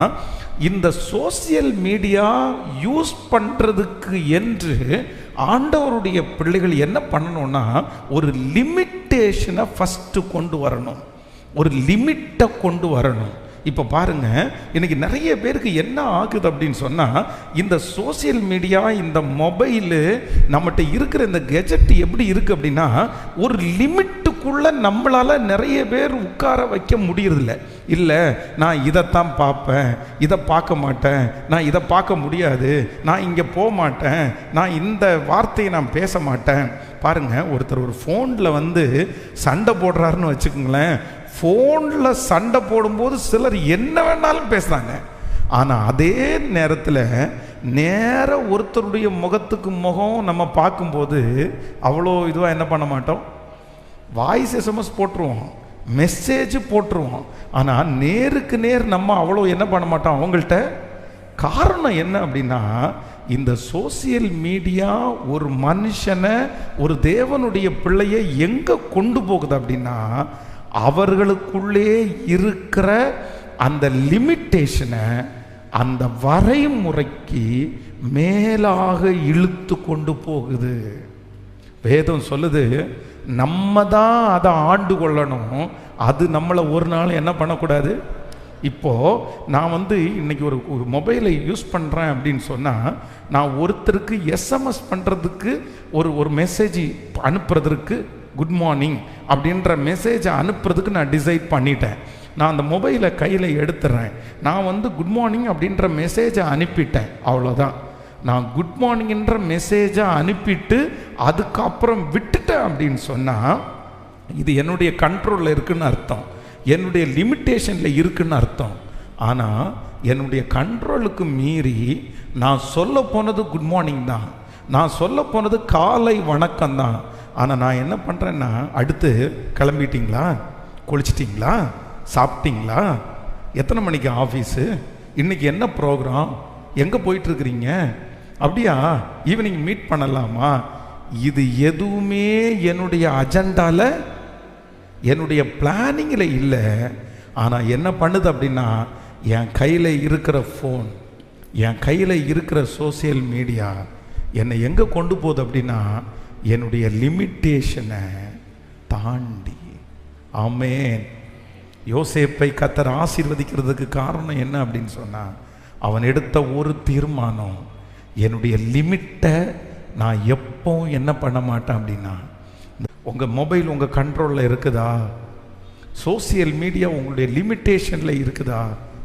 இந்த social media use பண்ணுறதுக்கு என்று ஆண்டவருடைய பிள்ளைகள் என்ன பண்ணணும்னா ஒரு லிமிட்டேஷனை ஃபஸ்ட்டு கொண்டு வரணும். ஒரு லிமிட்டை கொண்டு வரணும். இப்போ பாருங்க இன்னைக்கு நிறைய பேருக்கு என்ன ஆகுது அப்படின்னு சொன்னால் இந்த சோசியல் மீடியா இந்த மொபைலு நம்மகிட்ட இருக்கிற இந்த கெஜெட் எப்படி இருக்குது அப்படின்னா ஒரு லிமிட் லிமிட்டுக்குள்ள நம்மளால் நிறைய பேர் உட்கார வைக்க முடியறதில்ல. இல்லை நான் இதைத்தான் பார்ப்பேன் இதை பார்க்க மாட்டேன் நான் இதை பார்க்க முடியாது நான் இங்கே போக மாட்டேன் நான் இந்த வார்த்தையை நான் பேச மாட்டேன். பாருங்க ஒருத்தர் ஒரு ஃபோனில் வந்து சண்டை போடுறாருன்னு வச்சுக்கோங்களேன். ஃபோனில் சண்டை போடும்போது சிலர் என்ன வேணாலும் பேசுகிறாங்க ஆனால் அதே நேரத்தில் நேர ஒருத்தருடைய முகத்துக்கு முகம் நம்ம பார்க்கும்போது அவ்வளோ இதுவாக என்ன பண்ண மாட்டோம்? வாய்ஸ் எஸ்எம்எஸ் போட்டுருவோம். மெசேஜ் போட்டுருவோம். ஆனால் நேருக்கு நேர் நம்ம அவ்வளோ என்ன பண்ண மாட்டோம்? அவங்கள்ட்ட காரணம் என்ன அப்படின்னா இந்த சோசியல் மீடியா ஒரு மனுஷனை ஒரு தேவனுடைய பிள்ளையை எங்கே கொண்டு போகுது அப்படின்னா அவர்களுக்குள்ளே இருக்கிற அந்த லிமிட்டேஷனை அந்த வரைமுறைக்கு மேலாக இழுத்து கொண்டு போகுது. வேதம் சொல்லுது நம்ம தான் அதை ஆண்டு கொள்ளணும். அது நம்மளை ஒரு நாள் என்ன பண்ணக்கூடாது? இப்போது நான் வந்து இன்னைக்கு ஒரு ஒரு மொபைலை யூஸ் பண்ணுறேன் அப்படின்னு சொன்னால் நான் ஒருத்தருக்கு எஸ்எம்எஸ் பண்ணுறதுக்கு ஒரு ஒரு மெசேஜ் அனுப்புறதுக்கு குட் மார்னிங் அப்படின்ற மெசேஜை அனுப்புறதுக்கு நான் டிசைட் பண்ணிட்டேன். நான் அந்த மொபைலை கையில் எடுத்துடுறேன் நான் வந்து குட் மார்னிங் அப்படின்ற மெசேஜை அனுப்பிட்டேன். அவ்வளோதான் நான் குட் மார்னிங்ன்ற மெசேஜை அனுப்பிட்டு அதுக்கப்புறம் விட்டு விட்டுட்டேன் அப்படின்னு சொன்னால் இது என்னுடைய கண்ட்ரோலில் இருக்குன்னு அர்த்தம். என்னுடைய லிமிட்டேஷனில் இருக்குன்னு அர்த்தம். ஆனால் என்னுடைய கண்ட்ரோலுக்கு மீறி நான் சொல்ல போனது குட் மார்னிங் தான். நான் சொல்ல போனது காலை வணக்கம் தான். ஆனால் நான் என்ன பண்ணுறேன்னா அடுத்து கிளம்பிட்டீங்களா? குளிச்சிட்டிங்களா? சாப்பிட்டீங்களா? எத்தனை மணிக்கு ஆஃபீஸு இன்றைக்கி என்ன ப்ரோக்ராம் எங்கே போயிட்டுருக்குறீங்க அப்படியா? ஈவினிங் மீட் பண்ணலாமா? இது எதுவுமே என்னுடைய அஜெண்டாவில் என்னுடைய பிளானிங்கில் இல்லை. ஆனால் என்ன பண்ணுது அப்படின்னா என் கையில் இருக்கிற ஃபோன் என் கையில் இருக்கிற சோசியல் மீடியா என்னை எங்கே கொண்டு போகுது அப்படின்னா என்னுடைய லிமிட்டேஷனை தாண்டி. ஆமேன். யோசேப்பை கத்தர் ஆசீர்வதிக்கிறதுக்கு காரணம் என்ன அப்படின்னு சொன்னால் அவன் எடுத்த ஒரு தீர்மானம் என்னுடைய லிமிட்டை நான் எப்போ என்ன பண்ண மாட்டேன் அப்படின்னா உங்கள் மொபைல் உங்கள் கண்ட்ரோலில் இருக்குதா? சோசியல் மீடியா உங்களுடைய லிமிட்டேஷனில் இருக்குதா?